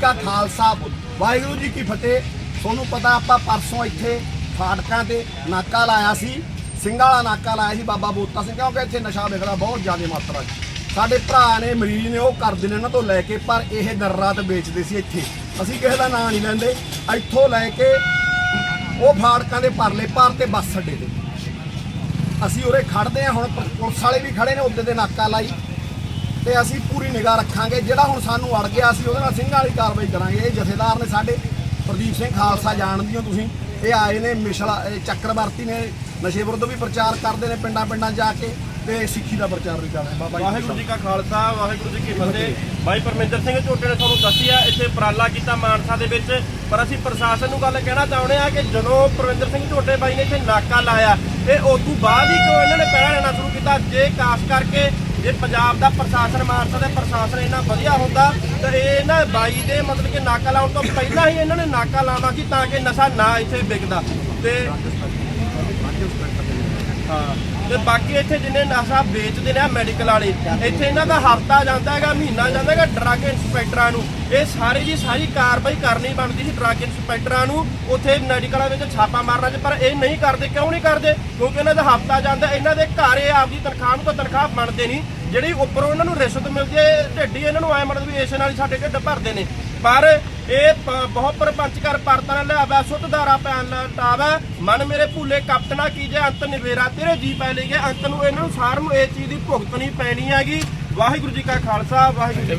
ਕਾ ਖਾਲਸਾ ਵਾਹਿਗੁਰੂ ਜੀ ਕੀ ਫਤਿਹ। ਤੁਹਾਨੂੰ ਪਤਾ ਆਪਾਂ ਪਰਸੋਂ ਇੱਥੇ ਫਾਟਕਾਂ ਤੇ ਨਾਕਾ ਲਾਇਆ ਸੀ। ਸਿੰਘਾਂ ਵਾਲਾ ਨਾਕਾ ਲਾਇਆ ਸੀ ਬਾਬਾ ਬੋਤਾ ਸਿੰਘ, ਕਿਉਂਕਿ ਇੱਥੇ ਨਸ਼ਾ ਵਿਕਦਾ ਬਹੁਤ ਜ਼ਿਆਦਾ ਮਾਤਰਾ 'ਚ। ਸਾਡੇ ਭਰਾ ਨੇ ਮਰੀਜ਼ ਨੇ ਉਹ ਕਰਦੇ ਨੇ ਉਹਨਾਂ ਤੋਂ ਲੈ ਕੇ, ਪਰ ਇਹ ਦਰ ਰਾਤ ਵੇਚਦੇ ਸੀ ਇੱਥੇ। ਅਸੀਂ ਕਿਸੇ ਦਾ ਨਾਂ ਨਹੀਂ ਲੈਂਦੇ। ਇੱਥੋਂ ਲੈ ਕੇ ਉਹ ਫਾਟਕਾਂ ਦੇ ਪਰਲੇ ਪਾਰ ਤੇ ਬੱਸ ਅੱਡੇ ਤੇ। ਅਸੀਂ ਉਰੇ ਖੜਦੇ ਆ ਹੁਣ ਪੁਲਿਸ ਵਾਲੇ ਵੀ ਖੜੇ ਨੇ ਉੱਤੇ ਦੇ ਨਾਕਾ ਲਾਈ। ਤੇ ਅਸੀਂ ਪੂਰੀ ਨਿਗਾਹ ਰੱਖਾਂਗੇ। ਜਿਹੜਾ ਹੁਣ ਸਾਨੂੰ ਅੜ ਗਿਆ ਅਸੀਂ ਉਹਦੇ ਨਾਲ ਸਿੰਘਾਂ ਵਾਲੀ ਕਾਰਵਾਈ ਕਰਾਂਗੇ। ਇਹ ਜਥੇਦਾਰ ਨੇ ਸਾਡੇ ਪ੍ਰਦੀਪ ਸਿੰਘ ਖਾਲਸਾ ਜਾਣਦੇ ਹੋ ਤੁਸੀਂ। ਇਹ ਆਏ ਨੇ ਮਿਸ਼ਲਾ ਇਹ ਚੱਕਰਵਰਤੀ ਨੇ ਨਸ਼ੇ ਵਿਰੁੱਧ ਵੀ ਪ੍ਰਚਾਰ ਕਰਦੇ ਨੇ ਪਿੰਡਾਂ ਪਿੰਡਾਂ ਜਾ ਕੇ ਤੇ ਸਿੱਖੀ ਦਾ ਪ੍ਰਚਾਰ ਵੀ ਕਰਦੇ। ਬਾਬਾ ਵਾਹਿਗੁਰੂ ਜੀ ਕਾ ਖਾਲਸਾ ਵਾਹਿਗੁਰੂ ਜੀ ਕੀ ਫਤਿਹ। ਭਾਈ ਪਰਮਿੰਦਰ ਸਿੰਘ ਝੋਟੇ ਨੇ ਤੁਹਾਨੂੰ ਦੱਸਿਆ ਇੱਥੇ ਉਪਰਾਲਾ ਕੀਤਾ ਮਾਨਸਾ ਦੇ ਵਿੱਚ। ਪਰ ਅਸੀਂ ਪ੍ਰਸ਼ਾਸਨ ਨੂੰ ਗੱਲ ਕਹਿਣਾ ਚਾਹੁੰਦੇ ਆ ਕਿ ਜਦੋਂ ਪਰਮਿੰਦਰ ਸਿੰਘ ਝੋਟੇ ਬਾਈ ਨੇ ਇੱਥੇ ਨਾਕਾ ਲਾਇਆ ਇਹ ਉਸ ਤੋਂ ਬਾਅਦ ਹੀ ਕਿਉਂ ਇਹਨਾਂ ਨੇ ਪਹਿਰਾ ਲੈਣਾ ਸ਼ੁਰੂ ਕੀਤਾ? ਜੇ ਕਾਸ ਕਰਕੇ ਜੇ ਪੰਜਾਬ ਦਾ ਪ੍ਰਸ਼ਾਸਨ ਮਾਨਸਾ ਦਾ ਪ੍ਰਸ਼ਾਸਨ ਇੰਨਾ ਵਧੀਆ ਹੁੰਦਾ ਤਾਂ ਇਹ ਇਹਨਾਂ ਬਾਈ ਦੇ ਮਤਲਬ ਕਿ ਨਾਕਾ ਲਾਉਣ ਤੋਂ ਪਹਿਲਾਂ ਹੀ ਇਹਨਾਂ ਨੇ ਨਾਕਾ ਲਾਉਣਾ ਸੀ ਤਾਂ ਕਿ ਨਸ਼ਾ ਨਾ ਇੱਥੇ ਵਿਕਦਾ ਤੇ ਹਾਂ। ਤੇ ਬਾਕੀ ਇੱਥੇ ਜਿੰਨੇ ਨਸ਼ਾ ਵੇਚਦੇ ਨੇ ਮੈਡੀਕਲ ਵਾਲੇ, ਇੱਥੇ ਇਹਨਾਂ ਦਾ ਹਫਤਾ ਜਾਂਦਾ ਹੈਗਾ, ਮਹੀਨਾ ਜਾਂਦਾ ਹੈਗਾ ਡਰੱਗ ਇੰਸਪੈਕਟਰਾਂ ਨੂੰ। ਇਹ ਸਾਰੇ ਦੀ ਸਾਰੀ ਕਾਰਵਾਈ ਕਰਨੀ ਬਣਦੀ ਸੀ ਡਰੱਗ ਇੰਸਪੈਕਟਰਾਂ ਨੂੰ। ਉੱਥੇ ਮੈਡੀਕਲਾਂ ਵਿੱਚ ਛਾਪਾ ਮਾਰਨਾ ਚ ਪਰ ਇਹ ਨਹੀਂ ਕਰਦੇ, ਕਿਉਂ ਨਹੀਂ ਕਰਦੇ? ਕਿਉਂਕਿ ਇਹਨਾਂ ਦਾ ਹਫਤਾ ਜਾਂਦਾ, ਇਹਨਾਂ ਦੇ ਘਰ ਇਹ ਆਪਦੀ ਤਨਖਾਹ ਨੂੰ ਤਾਂ ਤਨਖਾਹ ਬਣਦੇ ਨਹੀਂ। ਜਿਹੜੀ ਉੱਪਰੋਂ ਇਹਨਾਂ ਨੂੰ ਰਿਸ਼ਵਤ ਮਿਲਦੀ ਹੈ ਢਿੱਡੀ ਇਹਨਾਂ ਨੂੰ ਐ ਮਤਲਬ ਵੀ ਇਸੇ ਨਾਲ ਹੀ ਸਾਡੇ ਢਿੱਡ ਭਰਦੇ ਨੇ। ਪਰ ਇਹ ਬਹੁਤ ਪ੍ਰਪੰਚ ਕਰ ਪਰਤਨ ਲਿਆਵਾ ਸੁੱਤ ਧਾਰਾ ਪੈਣ ਲਟਾਵਾ ਮਨ ਮੇਰੇ ਭੂਲੇ ਕਪਟਨਾ ਕੀਜੇ, ਅੰਤ ਨਿਵੇਰਾ ਤੇਰੇ ਜੀ ਪੈ ਲਈ ਗਏ ਅੰਤ ਨੂੰ ਇਹਨਾਂ ਨੂੰ ਸਾਰ ਨੂੰ ਇਹ ਚੀਜ਼ ਦੀ ਭੁਗਤਣੀ ਪੈਣੀ ਹੈਗੀ। ਵਾਹਿਗੁਰੂ ਜੀ ਕਾ ਖਾਲਸਾ, ਵਾਹਿਗੁਰੂ ਜੀ